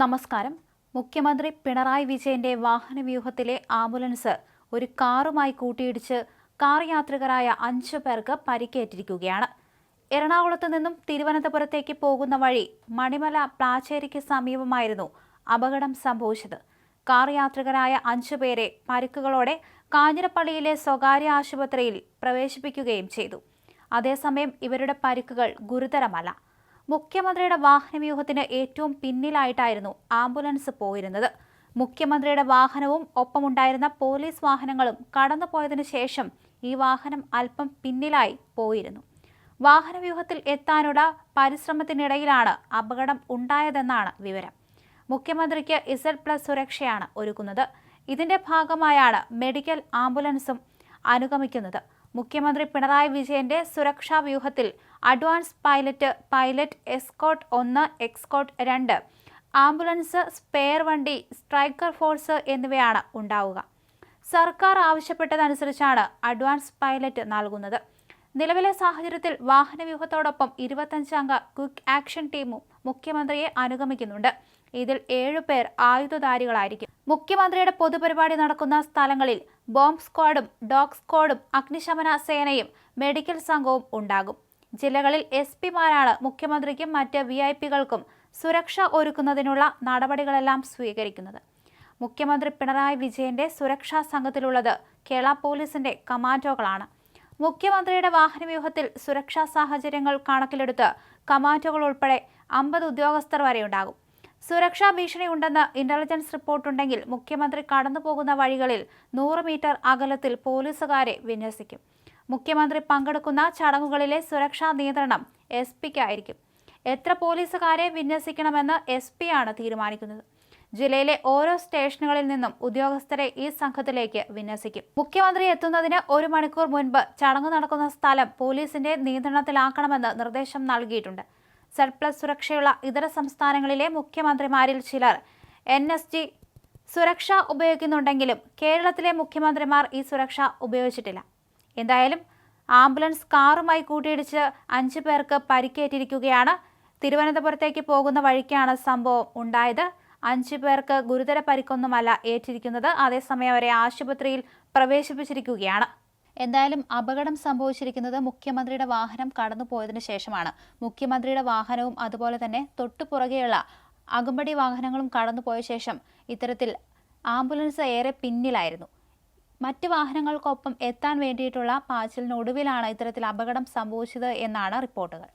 നമസ്കാരം. മുഖ്യമന്ത്രി പിണറായി വിജയന്റെ വാഹനവ്യൂഹത്തിലെ ആംബുലൻസ് ഒരു കാറുമായി കൂട്ടിയിടിച്ച് കാർ യാത്രികരായ അഞ്ചു പേർക്ക് പരിക്കേറ്റിരിക്കുകയാണ്. എറണാകുളത്ത് നിന്നും തിരുവനന്തപുരത്തേക്ക് പോകുന്ന വഴി മണിമല പ്ലാച്ചേരിക്ക് സമീപമായിരുന്നു അപകടം സംഭവിച്ചത്. കാർ യാത്രികരായ അഞ്ചു പേരെ പരിക്കുകളോടെ കാഞ്ഞിരപ്പള്ളിയിലെ സ്വകാര്യ ആശുപത്രിയിൽ പ്രവേശിപ്പിക്കുകയും ചെയ്തു. അതേസമയം ഇവരുടെ പരിക്കുകൾ ഗുരുതരമല്ല. മുഖ്യമന്ത്രിയുടെ വാഹനവ്യൂഹത്തിന് ഏറ്റവും പിന്നിലായിട്ടായിരുന്നു ആംബുലൻസ് പോയിരുന്നത്. മുഖ്യമന്ത്രിയുടെ വാഹനവും ഒപ്പമുണ്ടായിരുന്ന പോലീസ് വാഹനങ്ങളും കടന്നുപോയതിനു ശേഷം ഈ വാഹനം അല്പം പിന്നിലായി പോയിരുന്നു. വാഹനവ്യൂഹത്തിൽ എത്താനുള്ള പരിശ്രമത്തിനിടയിലാണ് അപകടം ഉണ്ടായതെന്നാണ് വിവരം. മുഖ്യമന്ത്രിക്ക് ഇസഡ് പ്ലസ് സുരക്ഷയാണ് ഒരുക്കുന്നത്. ഇതിന്റെ ഭാഗമായാണ് മെഡിക്കൽ ആംബുലൻസും അനുഗമിക്കുന്നത്. മുഖ്യമന്ത്രി പിണറായി വിജയന്റെ സുരക്ഷാ വ്യൂഹത്തിൽ അഡ്വാൻസ് പൈലറ്റ് പൈലറ്റ് എസ്കോട്ട് ഒന്ന് എക്സ്കോട്ട് രണ്ട് ആംബുലൻസ് സ്പെയർ വണ്ടി സ്ട്രൈക്കർ ഫോഴ്സ് എന്നിവയാണ് ഉണ്ടാവുക. സർക്കാർ ആവശ്യപ്പെട്ടതനുസരിച്ചാണ് അഡ്വാൻസ് പൈലറ്റ് നൽകുന്നത്. നിലവിലെ സാഹചര്യത്തിൽ വാഹനവ്യൂഹത്തോടൊപ്പം ഇരുപത്തഞ്ചംഗ ക്വിക്ക് ആക്ഷൻ ടീമും മുഖ്യമന്ത്രിയെ അനുഗമിക്കുന്നുണ്ട്. ഇതിൽ ഏഴുപേർ ആയുധധാരികളായിരിക്കും. മുഖ്യമന്ത്രിയുടെ പൊതുപരിപാടി നടക്കുന്ന സ്ഥലങ്ങളിൽ ബോംബ് സ്ക്വാഡും ഡോഗ് സ്ക്വാഡും അഗ്നിശമന സേനയും മെഡിക്കൽ സംഘവും ഉണ്ടാകും. ജില്ലകളിൽ എസ് പിമാരാണ് മുഖ്യമന്ത്രിക്കും മറ്റ് വി ഐ പികൾക്കും സുരക്ഷ ഒരുക്കുന്നതിനുള്ള നടപടികളെല്ലാം സ്വീകരിക്കുന്നത്. മുഖ്യമന്ത്രി പിണറായി വിജയന്റെ സുരക്ഷാ സംഘത്തിലുള്ളത് കേരള പോലീസിന്റെ കമാൻഡോകളാണ്. മുഖ്യമന്ത്രിയുടെ വാഹനവ്യൂഹത്തിൽ സുരക്ഷാ സാഹചര്യങ്ങൾ കണക്കിലെടുത്ത് കമാൻഡോകൾ ഉൾപ്പെടെ അമ്പത് ഉദ്യോഗസ്ഥർ വരെ ഉണ്ടാകും സുരക്ഷാ ഭീഷണി ഉണ്ടെന്ന് ഇന്റലിജൻസ് റിപ്പോർട്ടുണ്ടെങ്കിൽ മുഖ്യമന്ത്രി കടന്നുപോകുന്ന വഴികളിൽ നൂറ് മീറ്റർ അകലത്തിൽ പോലീസുകാരെ വിന്യസിക്കും. മുഖ്യമന്ത്രി പങ്കെടുക്കുന്ന ചടങ്ങുകളിലെ സുരക്ഷാ നിയന്ത്രണം എസ് പിക്കായിരിക്കും എത്ര പോലീസുകാരെ വിന്യസിക്കണമെന്ന് എസ് ആണ് തീരുമാനിക്കുന്നത്. ജില്ലയിലെ ഓരോ സ്റ്റേഷനുകളിൽ നിന്നും ഉദ്യോഗസ്ഥരെ ഈ സംഘത്തിലേക്ക് വിന്യസിക്കും. മുഖ്യമന്ത്രി എത്തുന്നതിന് ഒരു മണിക്കൂർ മുൻപ് ചടങ്ങ് നടക്കുന്ന സ്ഥലം പോലീസിന്റെ നിയന്ത്രണത്തിലാക്കണമെന്ന് നിർദ്ദേശം നൽകിയിട്ടുണ്ട്. സർപ്ലസ് സുരക്ഷയുള്ള ഇതര സംസ്ഥാനങ്ങളിലെ മുഖ്യമന്ത്രിമാരിൽ ചിലർ. എൻ എസ് ജി സുരക്ഷ ഉപയോഗിക്കുന്നുണ്ടെങ്കിലും കേരളത്തിലെ മുഖ്യമന്ത്രിമാർ ഈ സുരക്ഷ ഉപയോഗിച്ചിട്ടില്ല. എന്തായാലും ആംബുലൻസ് കാറുമായി കൂട്ടിയിടിച്ച് അഞ്ചു പേർക്ക് പരിക്കേറ്റിരിക്കുകയാണ്. തിരുവനന്തപുരത്തേക്ക് പോകുന്ന വഴിക്കാണ് സംഭവം ഉണ്ടായത്. അഞ്ചു പേർക്ക് ഗുരുതര പരിക്കൊന്നുമല്ല ഏറ്റിരിക്കുന്നത്. അതേസമയം അവരെ ആശുപത്രിയിൽ പ്രവേശിപ്പിച്ചിരിക്കുകയാണ്. എന്തായാലും അപകടം സംഭവിച്ചിരിക്കുന്നത് മുഖ്യമന്ത്രിയുടെ വാഹനം കടന്നുപോയതിനു ശേഷമാണ്. മുഖ്യമന്ത്രിയുടെ വാഹനവും അതുപോലെ തന്നെ തൊട്ടുപുറകെയുള്ള അകമ്പടി വാഹനങ്ങളും കടന്നുപോയ ശേഷം ഇത്തരത്തിൽ ആംബുലൻസ് ഏറെ പിന്നിലായിരുന്നു. മറ്റ് വാഹനങ്ങൾക്കൊപ്പം എത്താൻ വേണ്ടിയിട്ടുള്ള പാച്ചിലിനൊടുവിലാണ് ഇത്തരത്തിൽ അപകടം സംഭവിച്ചത് എന്നാണ് റിപ്പോർട്ടുകൾ.